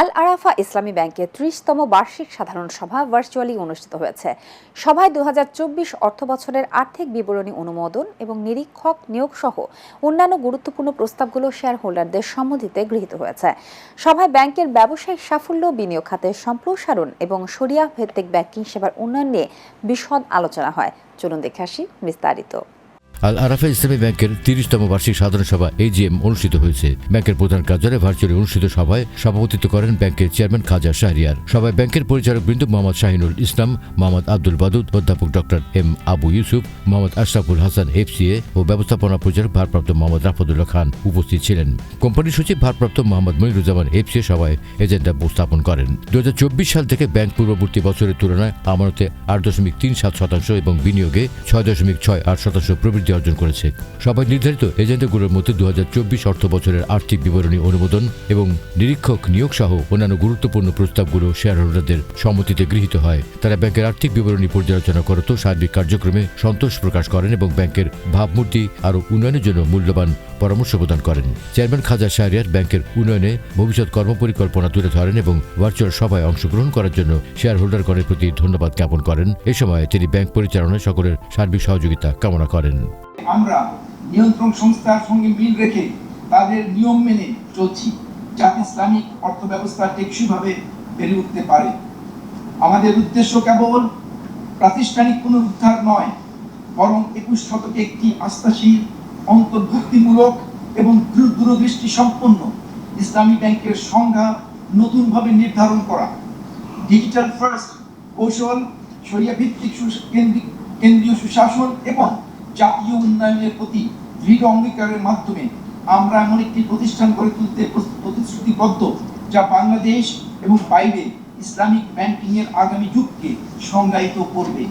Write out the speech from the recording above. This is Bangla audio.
আল আরাফা ইসলামী ব্যাংকের ত্রিশতম বার্ষিক সাধারণ সভা ভার্চুয়ালি অনুষ্ঠিত হয়েছে। সভায় দু অর্থ বছরের আর্থিক বিবরণী অনুমোদন এবং নিরীক্ষক নিয়োগ সহ অন্যান্য গুরুত্বপূর্ণ প্রস্তাবগুলো শেয়ার হোল্ডারদের সম্মতিতে গৃহীত হয়েছে। সভায় ব্যাংকের ব্যবসায়িক সাফল্য, বিনিয়োগ খাতের সম্প্রসারণ এবং সরিয়া ভিত্তিক ব্যাংকিং সেবার উন্নয়ন নিয়ে বিশদ আলোচনা হয়। চলুন দেখে আসি বিস্তারিত। আল আরাফা ইসলামী ব্যাংকের তিরিশতম বার্ষিক সাধারণ সভা এজিএম অনুষ্ঠিত হয়েছে। ব্যাংকের প্রধান কার্যালয়ে ভার্চুয়ালি অনুষ্ঠিত সভায় সভাপতিত্ব করেন ব্যাংকের চেয়ারম্যান খাজা শাহরিয়ার। সভায় ব্যাংকের পরিচালক বৃন্দ মোহাম্মদ শাহিনুল ইসলাম, মোহাম্মদ আব্দুল বাদুদ, অধ্যাপক doctor M Abu Yusuf, Mohammad Ashraful Hasan FCA ও ব্যবস্থাপনা পরিচালক ভারপ্রাপ্ত মোহাম্মদ রাফাদুল্লাহ খান উপস্থিত ছিলেন। কোম্পানির সচিব ভারপ্রাপ্ত মোহাম্মদ মনিরুজ্জামান এফসিএ সভায় এজেন্ডা উপস্থাপন করেন। দু হাজার চব্বিশ সাল থেকে ব্যাংক পূর্ববর্তী বছরের তুলনায় আমানতে আট দশমিক তিন সাত শতাংশ এবং বিনিয়োগে ছয় দশমিক ছয় আট শতাংশ প্রবৃদ্ধি অর্জন করেছে। সবাই নির্ধারিত এজেন্ডাগুলোর মধ্যে দু হাজার চব্বিশ অর্থ বছরের আর্থিক বিবরণী অনুমোদন এবং নিরীক্ষক নিয়োগ সহ অন্যান্য গুরুত্বপূর্ণ প্রস্তাবগুলো শেয়ার হোল্ডারদের সম্মতিতে গৃহীত হয়। তারা ব্যাংকের আর্থিক বিবরণী পর্যালোচনা করত সার্বিক কার্যক্রমে সন্তোষ প্রকাশ করেন এবং ব্যাংকের ভাবমূর্তি আরও উন্নয়নের জন্য মূল্যবান পরামর্শ প্রদান করেন। চেয়ারম্যান খাজা শাহরিয়ার ব্যাংকের উন্নয়নে ভবিষ্যৎ কর্মপরিকল্পনা তুলে ধরেন এবং ভার্চুয়াল সভায় অংশগ্রহণ করার জন্য শেয়ার হোল্ডারগণের প্রতি ধন্যবাদ জ্ঞাপন করেন। এ সময় তিনি ব্যাংক পরিচালনায় সকলের সার্বিক সহযোগিতা কামনা করেন। আমরা নিয়ন্ত্রণ সংস্থার সঙ্গে মিল রেখে তাদের নিয়ম মেনে চলছি যাতে ইসলামিক অর্থ ব্যবস্থা টেকসইভাবে বেড়ে উঠতে পারে। আমাদের উদ্দেশ্য কেবল প্রাতিষ্ঠানিক পুনরুদ্ধার নয়, বরং একুশ শতকে একটি আস্থাশীল, অন্তর্ভুক্তিমূলক এবং দূর- দূরদৃষ্টি সম্পন্ন ইসলামী ব্যাংকের সংজ্ঞা নতুনভাবে নির্ধারণ করা। ডিজিটাল ফার্স্ট কৌশল সরিয়া ভিত্তিক কেন্দ্রীয় সুশাসন এবং জাতীয় উন্নয়নের প্রতি দৃঢ় অঙ্গীকারের মাধ্যমে আমরা এমন একটি প্রতিষ্ঠান গড়ে তুলতে প্রতিশ্রুতিবদ্ধ যা বাংলাদেশ এবং বাইরে ইসলামিক ব্যাংকিং এর আগামী যুগকে সংজ্ঞায়িত করবে।